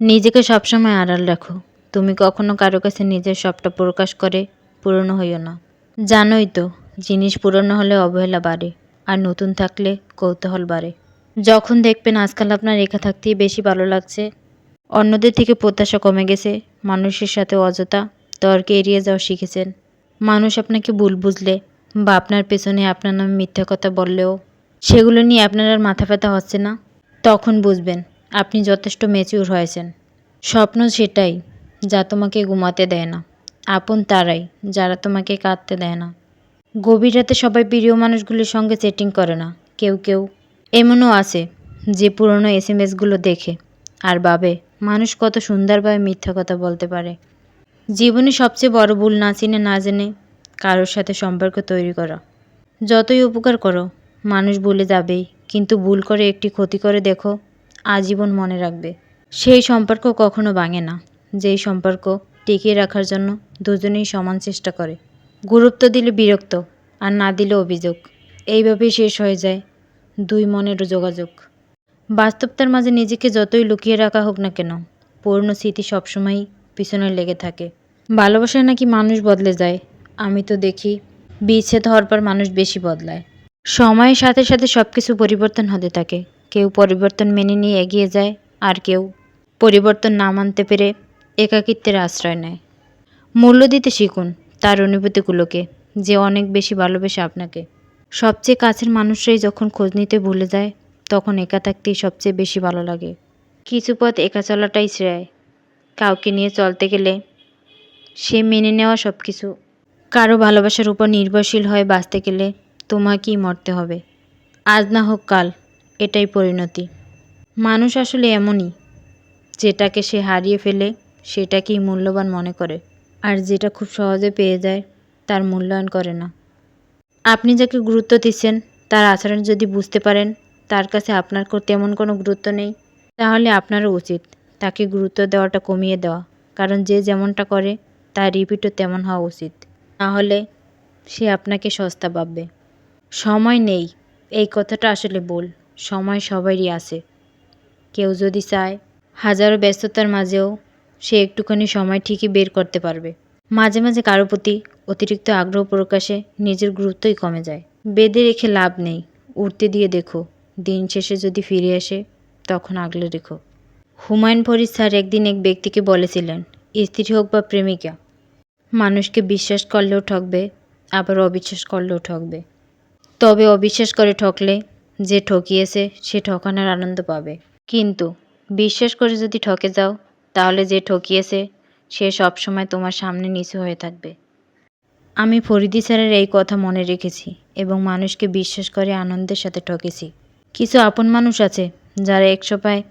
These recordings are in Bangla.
নিজেকে সবসময় আড়াল রাখো। তুমি কখনো কারও কাছে নিজের সবটা প্রকাশ করে পুরনো হইও না। জানোই তো, জিনিস পুরনো হলে অবহেলা বাড়ে, আর নতুন থাকলে কৌতূহল বাড়ে। যখন দেখবেন আজকাল আপনার রেখা থাকতেই বেশি ভালো লাগছে, অন্যদের থেকে প্রত্যাশা কমে গেছে, মানুষের সাথে অযথা তর্কে এড়িয়ে যাওয়া শিখেছেন। মানুষ আপনাকে ভুল বুঝলে বা আপনার পেছনে আপনার নামে মিথ্যা কথা বললেও, সেগুলো নিয়ে আপনার আর মাথা ব্যথা হচ্ছে না, তখন বুঝবেন। আপনি যথেষ্ট ম্যাচিউর হয়েছেন। স্বপ্ন সেটাই, যা তোমাকে ঘুমাতে দেয় না। আপন তারাই, যারা তোমাকে কাঁদতে দেয় না। গভীর রাতে সবাই প্রিয় মানুষগুলির সঙ্গে চেটিং করে না। কেউ কেউ এমনও আছে, যে পুরনো এস এম এসগুলো দেখে। আর ভাবে, মানুষ কত সুন্দরভাবে মিথ্যা কথা বলতে পারে। জীবনে সবচেয়ে বড় ভুল না চিনে না জেনে কারোর সাথে সম্পর্ক তৈরি করা। যতই উপকার করো, মানুষ ভুলে যাবেই। কিন্তু ভুল করে একটি ক্ষতি করে দেখো আজীবন মনে রাখবে। সেই সম্পর্ক কখনো ভাঙে না। যেই সম্পর্ক টিকিয়ে রাখার জন্য দুজনেই সমান চেষ্টা করে। গুরুত্ব দিলে বিরক্ত, আর না দিলে অভিযোগ। এইভাবেই শেষ হয়ে যায় দুই মনের যোগাযোগ। বাস্তবতার মাঝে নিজেকে যতই লুকিয়ে রাখা হোক না কেন পুরনো স্মৃতি সবসময়ই পিছনে লেগে থাকে। ভালোবাসায় নাকি মানুষ বদলে যায়? আমি তো দেখি বিচ্ছেদ হওয়ার পর মানুষ বেশি বদলায়। সময়ের সাথে সাথে সব কিছু পরিবর্তন হতে থাকে। কেউ পরিবর্তন মেনে নিয়ে এগিয়ে যায় আর কেউ পরিবর্তন না মানতে পেরে একাকিত্বের আশ্রয় নেয়। মূল্য দিতে শিখুন তার অনুভূতিগুলোকে, যে অনেক বেশি ভালোবেসে আপনাকে। সবচেয়ে কাছের মানুষরাই যখন খোঁজ নিতে ভুলে যায়, তখন একা থাকতেই সবচেয়ে বেশি ভালো লাগে। কিছু পথ একা চলাটাই শ্রেয়। কাউকে নিয়ে চলতে গেলে সে মেনে নেওয়া সব কিছু কারও ভালোবাসার উপর নির্ভরশীল হয়ে বাঁচতে গেলে তোমাকেই মরতে হবে। আজ না হোক কাল। এটাই পরিণতি। মানুষ আসলে এমনই। যেটাকে সে হারিয়ে ফেলে, সেটাকেই মূল্যবান মনে করে। আর যেটা খুব সহজে পেয়ে যায়, তার মূল্যায়ন করে না। আপনি যাকে গুরুত্ব দিচ্ছেন, তার আচরণ যদি বুঝতে পারেন, তার কাছে আপনার তেমন কোনো গুরুত্ব নেই, তাহলে আপনারও উচিত তাকে গুরুত্ব দেওয়াটা কমিয়ে দেওয়া। কারণ যে যেমনটা করে, তার রিপিটও তেমন হওয়া উচিত। নাহলে সে আপনাকে সস্তা ভাববে। সময় নেই। এই কথাটা আসলে ভুল। সময় সবারই আছে। কেউ যদি চায়, হাজারো ব্যস্ততার মাঝেও সে একটুখানি সময় ঠিকই বের করতে পারবে। মাঝে মাঝে কারও প্রতি অতিরিক্ত আগ্রহ প্রকাশে নিজের গুরুত্বই কমে যায়। বেঁধে রেখে লাভ নেই। উঠতে দিয়ে দেখো, দিন শেষে যদি ফিরে আসে, তখন আগলে রেখো। হুমায়ুন ফরিদ স্যার একদিন এক ব্যক্তিকে বলেছিলেন, স্ত্রী হোক বা প্রেমিকা, মানুষকে বিশ্বাস করলেও ঠকবে, আবার অবিশ্বাস করলেও ঠকবে। তবে অবিশ্বাস করে ঠকলে যে ঠকিয়েছে, সে ঠকানোর আনন্দ পাবে। কিন্তু বিশ্বাস করে যদি ঠকে যাও, তাহলে যে ঠকিয়েছে, সে সবসময় তোমার সামনে নিচু হয়ে থাকবে। আমি ফরিদি স্যারের এই কথা মনে রেখেছি এবং মানুষকে বিশ্বাস করে আনন্দের সাথে ঠকেছি। কিছু আপন মানুষ আছে, যারা এক সময়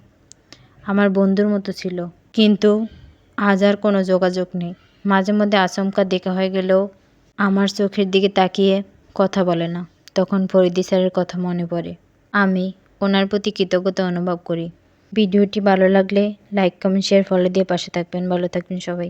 আমার বন্ধুর মতো ছিল। কিন্তু আজ আর কোনো যোগাযোগ নেই। মাঝে মধ্যে আচমকা দেখা হয়ে গেলেও আমার চোখের দিকে তাকিয়ে কথা বলে না। তখন ফরিদি স্যারের কথা মনে পড়ে। আমি ওনার প্রতি কৃতজ্ঞতা অনুভব করি। ভিডিওটি ভালো লাগলে লাইক, কমেন্ট, শেয়ার, ফলো দিয়ে পাশে থাকবেন। ভালো থাকবেন সবাই।